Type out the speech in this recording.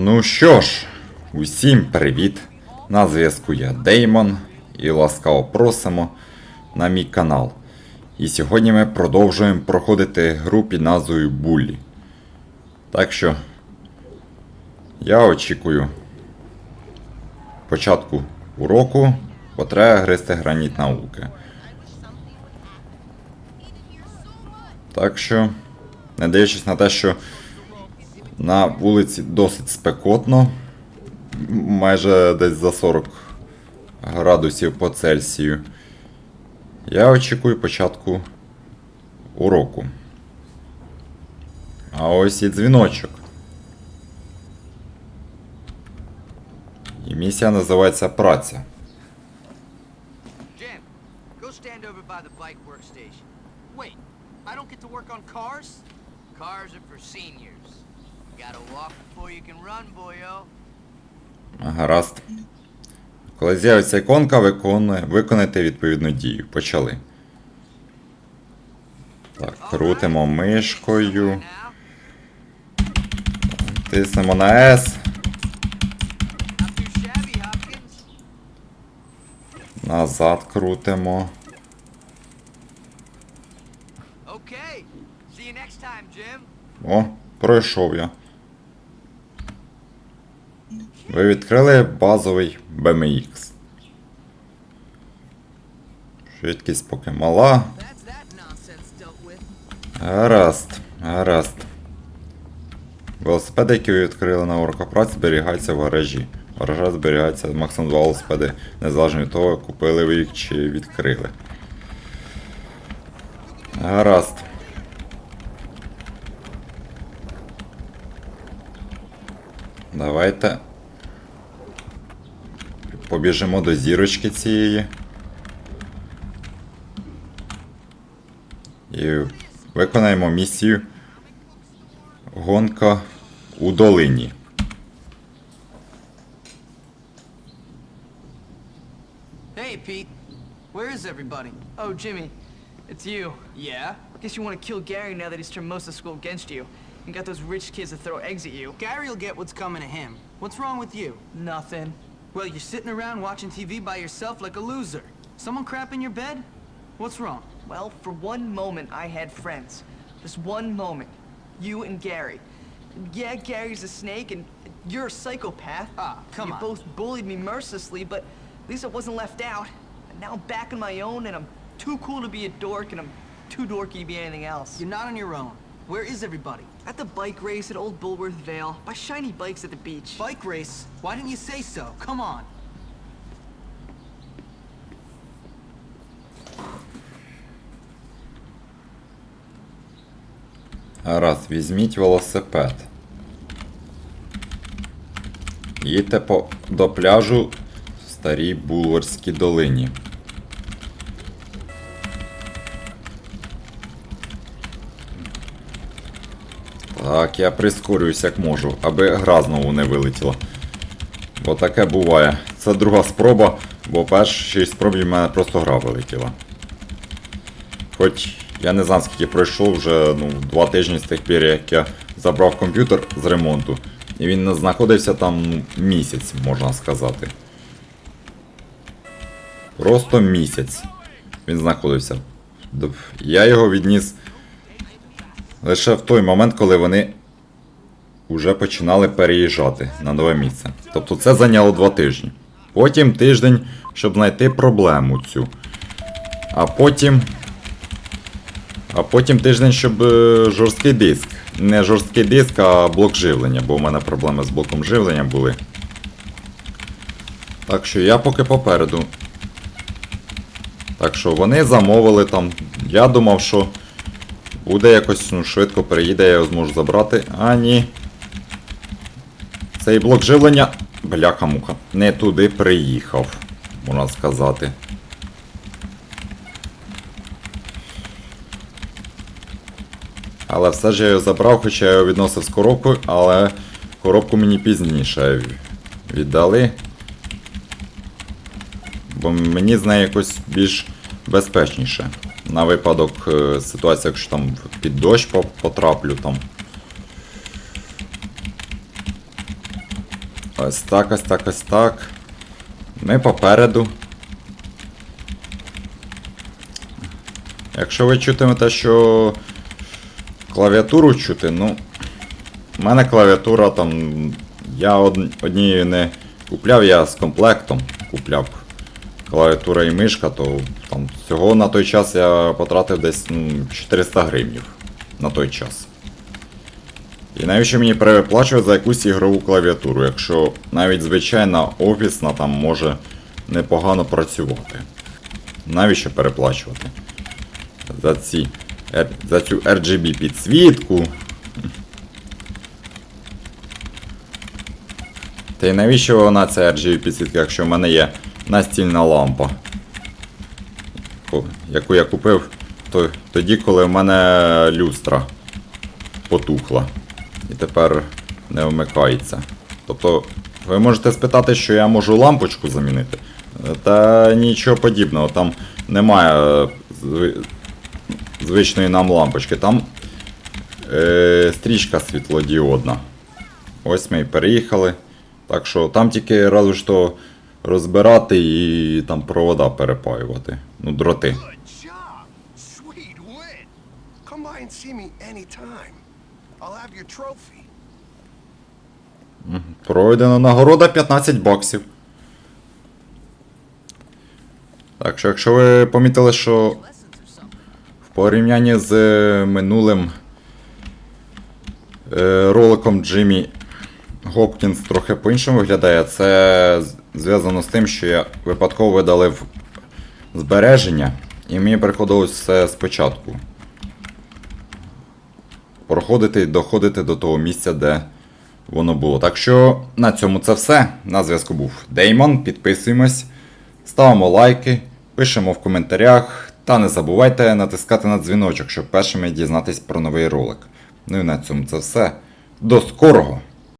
Ну що ж, усім привіт! На зв'язку я Деймон і ласкаво просимо на мій канал. І сьогодні ми продовжуємо проходити гру під назвою Буллі. Так що я очікую початку уроку, бо треба гристи граніт науки. Так що, не дивлячись на те, що на вулиці досить спекотно, майже десь за 40 градусів по Цельсію. Я очікую початку уроку. А ось і дзвіночок. І місія називається праця. Workstation. Wait, I don't get to work on cars? Cars are for seniors. Гаразд. Коли з'явиться іконка, виконує, виконайте відповідну дію. Почали. Так, крутимо мишкою. Тиснемо на S. Назад крутимо. О, пройшов я. Ви відкрили базовий BMX. Швидкість поки мала. Гаразд, гаразд. Велосипеди, які ви відкрили на уроках праці, зберігаються в гаражі. В гаражах зберігаються максимум два велосипеди, незалежно від того, купили ви їх чи відкрили. Гаразд. Давайте. Побіжимо до зірочки цієї. І виконаємо місію Гонка у долині. Hey, Pete. Where is everybody? Oh, Jimmy. It's you. Yeah? Guess you want to kill Gary now that he's turned most of school against you. And got those rich kids to throw eggs at you. Gary'll get what's coming to him. What's wrong with you? Nothing. Well, you're sitting around watching TV by yourself like a loser. Someone crap in your bed? What's wrong? Well, for one moment, I had friends. Just one moment. You and Gary. Yeah, Gary's a snake, and you're a psychopath. Ah, come you on. You both bullied me mercilessly, but at least I wasn't left out. And now I'm back on my own, and I'm too cool to be a dork, and I'm too dorky to be anything else. You're not on your own. Where is everybody? At the bike race at Old Bulworth Vale, by shiny bikes at the beach. Bike race? Why didn't you say so? Come on. Гаразд, візьміть велосипед. Їдьте по, до пляжу в старій Булварській долині. Так, я прискорююсь як можу, аби гра знову не вилетіла. Бо таке буває. Це друга спроба, бо першій спробі в мене просто гра вилетіла. Хоч я не знаю, скільки пройшов вже ну, два тижні з тих пір, як я забрав комп'ютер з ремонту. І він знаходився там ну, місяць, можна сказати. Просто місяць він знаходився. Я його відніс лише в той момент, коли вони вже починали переїжджати на нове місце. Тобто це зайняло два тижні. Потім тиждень, щоб знайти проблему цю. А потім а потім тиждень, щоб е, жорсткий диск. Не жорсткий диск, а блок живлення, бо у мене проблеми з блоком живлення були. Так що я поки попереду. Так що вони замовили там. Я думав, що буде якось ну, швидко приїде, я його зможу забрати. А ні. Цей блок живлення. Бляха-муха. Не туди приїхав, можна сказати. Але все ж я його забрав, хоча я його відносив з коробкою, але коробку мені пізніше віддали. Бо мені з нею якось більш безпечніше. На випадок е, ситуації, якщо там під дощ потраплю там. Ось так, ось так, ось так. Ми попереду. Якщо ви чутимете, що клавіатуру чути, ну. У мене клавіатура там. Я од... однією не купляв, я з комплектом купляв клавіатура і мишка, то там всього на той час я потратив десь ну, 400 гривнів на той час. І навіщо мені переплачувати за якусь ігрову клавіатуру, якщо навіть звичайна офісна там може непогано працювати. Навіщо переплачувати? За, ці, за цю RGB підсвітку. Та й навіщо вона ця RGB підсвітка, якщо в мене є настільна лампа, яку- я купив тоді, коли в мене люстра потухла і тепер не вмикається. Тобто, ви можете спитати, що я можу лампочку замінити. Та нічого подібного, там немає звичної нам лампочки, там е, стрічка світлодіодна. Ось ми і переїхали. Так що там тільки разу ж то розбирати і там провода перепаювати. Ну, дроти. Пройдена нагорода 15 баксів. Так що, якщо ви помітили, що в порівнянні з минулим е, роликом Джиммі Гопкінс трохи по-іншому виглядає, це зв'язано з тим, що я випадково видалив збереження, і мені приходилось все спочатку. Проходити і доходити до того місця, де воно було. Так що на цьому це все. На зв'язку був Деймон. Підписуємось, ставимо лайки, пишемо в коментарях. Та не забувайте натискати на дзвіночок, щоб першими дізнатись про новий ролик. Ну і на цьому це все. До скорого!